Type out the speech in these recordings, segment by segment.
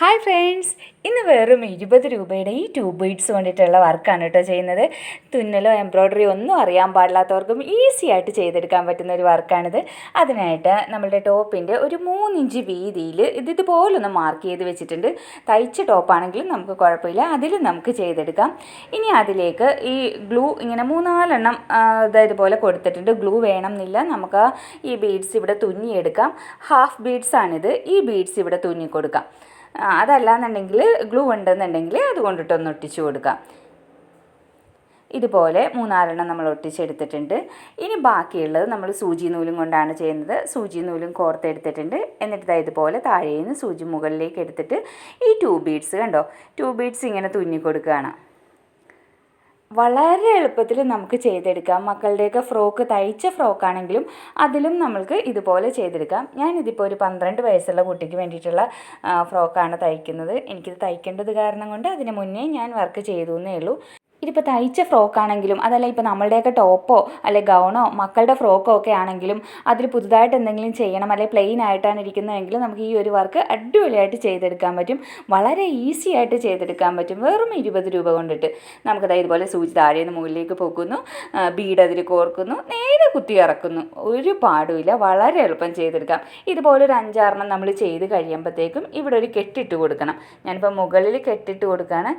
Hi friends ഇന്ന് വെറും ഇരുപത് രൂപയുടെ ഈ ട്യൂബ് ബീഡ്സ് കൊണ്ടിട്ടുള്ള വർക്കാണ് കേട്ടോ ചെയ്യുന്നത്. തുന്നലോ എംബ്രോയ്ഡറി ഒന്നും അറിയാൻ പാടില്ലാത്തവർക്കും ഈസി ആയിട്ട് ചെയ്തെടുക്കാൻ പറ്റുന്ന ഒരു വർക്കാണിത്. അതിനായിട്ട് നമ്മളുടെ ടോപ്പിന്റെ ഒരു മൂന്നിഞ്ച് വീതിയിൽ ഇത് ഇതുപോലൊന്ന് മാർക്ക് ചെയ്ത് വെച്ചിട്ടുണ്ട്. തയ്ച്ച ടോപ്പാണെങ്കിലും നമുക്ക് കുഴപ്പമില്ല. അതിൽ നമുക്ക് ചെയ്തെടുക്കാം. ഇനി അതിലേക്ക് ഈ ഗ്ലൂ ഇങ്ങനെ മൂന്നാലെണ്ണം ഇതുപോലെ കൊടുത്തിട്ടുണ്ട്. ഗ്ലൂ വേണം എന്നില്ല നമുക്ക് ഈ ബീഡ്സ് ഇവിടെ തുന്നിയെടുക്കാം. ഹാഫ് ബീഡ്സ് ആണിത്. ഈ ബീഡ്സ് ഇവിടെ തുന്നി കൊടുക്കാം അതല്ലാന്നുണ്ടെങ്കിൽ ഗ്ലൂ ഉണ്ടെന്നുണ്ടെങ്കിൽ അതുകൊണ്ടിട്ടൊന്ന് ഒട്ടിച്ച് കൊടുക്കാം. ഇതുപോലെ മൂന്നാലെണ്ണം നമ്മൾ ഒട്ടിച്ചെടുത്തിട്ടുണ്ട്. ഇനി ബാക്കിയുള്ളത് നമ്മൾ സൂചി നൂലും കൊണ്ടാണ് ചെയ്യുന്നത്. സൂചി നൂലും കോർത്തെടുത്തിട്ടുണ്ട്. എന്നിട്ട് ഇതുപോലെ താഴെ നിന്ന് സൂചി മുകളിലേക്ക് എടുത്തിട്ട് ഈ ടൂ ബീഡ്സ് കണ്ടോ? ടൂ ബീഡ്സ് ഇങ്ങനെ തുന്നി കൊടുക്കുകയാണ്. വളരെ എളുപ്പത്തിൽ നമുക്ക് ചെയ്തെടുക്കാം. മക്കളുടെയൊക്കെ ഫ്രോക്ക് തയ്ച്ച ഫ്രോക്കാണെങ്കിലും അതിലും നമ്മൾക്ക് ഇതുപോലെ ചെയ്തെടുക്കാം. ഞാനിതിപ്പോൾ ഒരു പന്ത്രണ്ട് വയസ്സുള്ള കുട്ടിക്ക് വേണ്ടിയിട്ടുള്ള ഫ്രോക്കാണ് തയ്ക്കുന്നത്. എനിക്കിത് തയ്ക്കേണ്ടത് കാരണം കൊണ്ട് അതിന് മുന്നേ ഞാൻ വർക്ക് ചെയ്തു എന്നേ ഉള്ളൂ. ഇതിപ്പോൾ തയ്ച്ച ഫ്രോക്കാണെങ്കിലും അതല്ല ഇപ്പോൾ നമ്മളുടെയൊക്കെ ടോപ്പോ അല്ലെ ഗൗണോ മക്കളുടെ ഫ്രോക്കോ ഒക്കെ ആണെങ്കിലും അതിൽ പുതുതായിട്ട് എന്തെങ്കിലും ചെയ്യണം അല്ലെങ്കിൽ പ്ലെയിൻ ആയിട്ടാണ് ഇരിക്കുന്നതെങ്കിൽ നമുക്ക് ഈ ഒരു വർക്ക് അടിപൊളിയായിട്ട് ചെയ്തെടുക്കാൻ പറ്റും. വളരെ ഈസി ആയിട്ട് ചെയ്തെടുക്കാൻ പറ്റും. വെറും ഇരുപത് രൂപ കൊണ്ടിട്ട് നമുക്കത് ഇതുപോലെ സൂചി താഴെ നിന്ന് മുകളിലേക്ക് പോകുന്നു ബീഡ് അതിൽ കോർക്കുന്നു നേരെ കുത്തി ഇറക്കുന്നു. ഒരു പാടുമില്ല വളരെ എളുപ്പം ചെയ്തെടുക്കാം. ഇതുപോലെ ഒരു അഞ്ചാറെണ്ണം നമ്മൾ ചെയ്ത് കഴിയുമ്പോഴത്തേക്കും ഇവിടെ ഒരു കെട്ടിട്ട് കൊടുക്കണം. ഞാനിപ്പോൾ മുകളിൽ കെട്ടിട്ട് കൊടുക്കുകയാണ്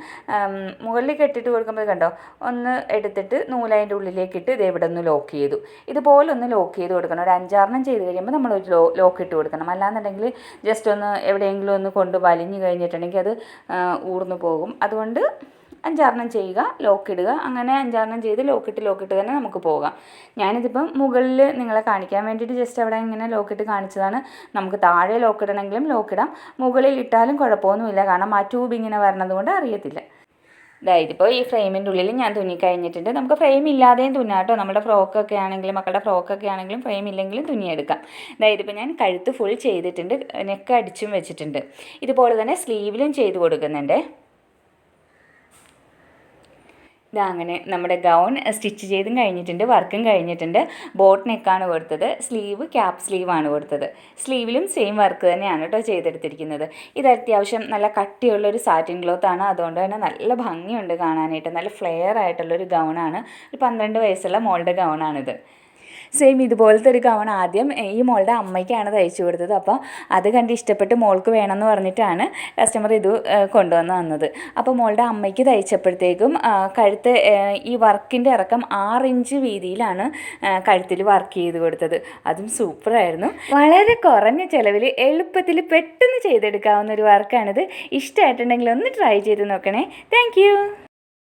മുകളിൽ കെട്ടിട്ട് കൊടുക്കുമ്പോൾ കണ്ടോ? ഒന്ന് എടുത്തിട്ട് നൂലതിന്റെ ഉള്ളിലേക്കിട്ട് ഇത് ഇവിടെ ഒന്ന് ലോക്ക് ചെയ്തു. ഇതുപോലെ ഒന്ന് ലോക്ക് ചെയ്ത് കൊടുക്കണം. ഒരു അഞ്ചാറെണ്ണം ചെയ്ത് കഴിയുമ്പോൾ നമ്മൾ ഒരു ലോ ലോക്ക് ഇട്ട് കൊടുക്കണം. അല്ലാന്നുണ്ടെങ്കിൽ ജസ്റ്റ് ഒന്ന് എവിടെയെങ്കിലും ഒന്ന് കൊണ്ട് വലിഞ്ഞു കഴിഞ്ഞിട്ടുണ്ടെങ്കിൽ അത് ഊർന്നു പോകും. അതുകൊണ്ട് അഞ്ചാറെണ്ണം ചെയ്യുക ലോക്ക് ഇടുക. അങ്ങനെ അഞ്ചാറെണ്ണം ചെയ്ത് ലോക്കിട്ട് ലോക്കിട്ട് തന്നെ നമുക്ക് പോകാം. ഞാനിതിപ്പം മുകളിൽ നിങ്ങളെ കാണിക്കാൻ വേണ്ടിയിട്ട് ജസ്റ്റ് അവിടെ ഇങ്ങനെ ലോക്കിട്ട് കാണിച്ചതാണ്. നമുക്ക് താഴെ ലോക്കിടണമെങ്കിലും ലോക്കിടാം മുകളിൽ ഇട്ടാലും കുഴപ്പമൊന്നുമില്ല. കാരണം ആ ട്യൂബ് ഇങ്ങനെ വരണത് കൊണ്ട് അറിയത്തില്ല. ദാ ഇതിപ്പോൾ ഈ ഫ്രെയിമിന്റെ ഉള്ളിൽ ഞാൻ തുന്നി കഴിഞ്ഞിട്ടുണ്ട്. നമുക്ക് ഫ്രെയിം ഇല്ലാതെയും തുന്നാം കേട്ടോ. നമ്മുടെ ഫ്രോക്കൊക്കെ ആണെങ്കിലും മക്കളുടെ ഫ്രോക്കൊക്കെ ആണെങ്കിലും ഫ്രെയിം ഇല്ലെങ്കിലും തുന്നിയെടുക്കാം. അതായത് ഇതിപ്പോൾ ഞാൻ കഴുത്ത് ഫുൾ ചെയ്തിട്ടുണ്ട്. നെക്ക് അടിച്ചും വെച്ചിട്ടുണ്ട്. ഇതുപോലെ തന്നെ സ്ലീവിലും ചെയ്ത് കൊടുക്കുന്നുണ്ട്. ഇതാ അങ്ങനെ നമ്മുടെ ഗൗൺ സ്റ്റിച്ച് ചെയ്തും കഴിഞ്ഞിട്ടുണ്ട് വർക്കും കഴിഞ്ഞിട്ടുണ്ട്. ബോട്ട് നെക്കാണ് കൊടുത്തത്. സ്ലീവ് ക്യാപ്പ് സ്ലീവാണ് കൊടുത്തത്. സ്ലീവിലും സെയിം വർക്ക് തന്നെയാണ് കേട്ടോ ചെയ്തെടുത്തിരിക്കുന്നത്. ഇത് അത്യാവശ്യം നല്ല കട്ടിയുള്ളൊരു സാറ്റിൻ ക്ലോത്ത് ആണ്. അതുകൊണ്ട് തന്നെ നല്ല ഭംഗിയുണ്ട് കാണാനായിട്ട്. നല്ല ഫ്ലെയർ ആയിട്ടുള്ളൊരു ഗൗണാണ് ഒരു പന്ത്രണ്ട് വയസ്സുള്ള മോളുടെ ഗൗണാണിത് സെയിം ഇതുപോലത്തെ ഒരു ഗൗൺ ആദ്യം ഈ മോളുടെ അമ്മയ്ക്കാണ് തയ്ച്ചു കൊടുത്തത്. അപ്പോൾ അത് കണ്ട് ഇഷ്ടപ്പെട്ട് മോൾക്ക് വേണമെന്ന് പറഞ്ഞിട്ടാണ് കസ്റ്റമർ ഇത് കൊണ്ടുവന്ന് വന്നത് അപ്പോൾ മോളുടെ അമ്മയ്ക്ക് തയ്ച്ചപ്പോഴത്തേക്കും കഴുത്ത് ഈ വർക്കിന്റെ ഇറക്കം ആറ് ഇഞ്ച് വീതിയിലാണ് കഴുത്തിൽ വർക്ക് ചെയ്ത് കൊടുത്തത്. അതും സൂപ്പറായിരുന്നു വളരെ കുറഞ്ഞ ചിലവിൽ എളുപ്പത്തിൽ പെട്ടെന്ന് ചെയ്തെടുക്കാവുന്ന ഒരു വർക്കാണിത് ഇഷ്ടമായിട്ടുണ്ടെങ്കിൽ ഒന്ന് ട്രൈ ചെയ്ത് നോക്കണേ. താങ്ക്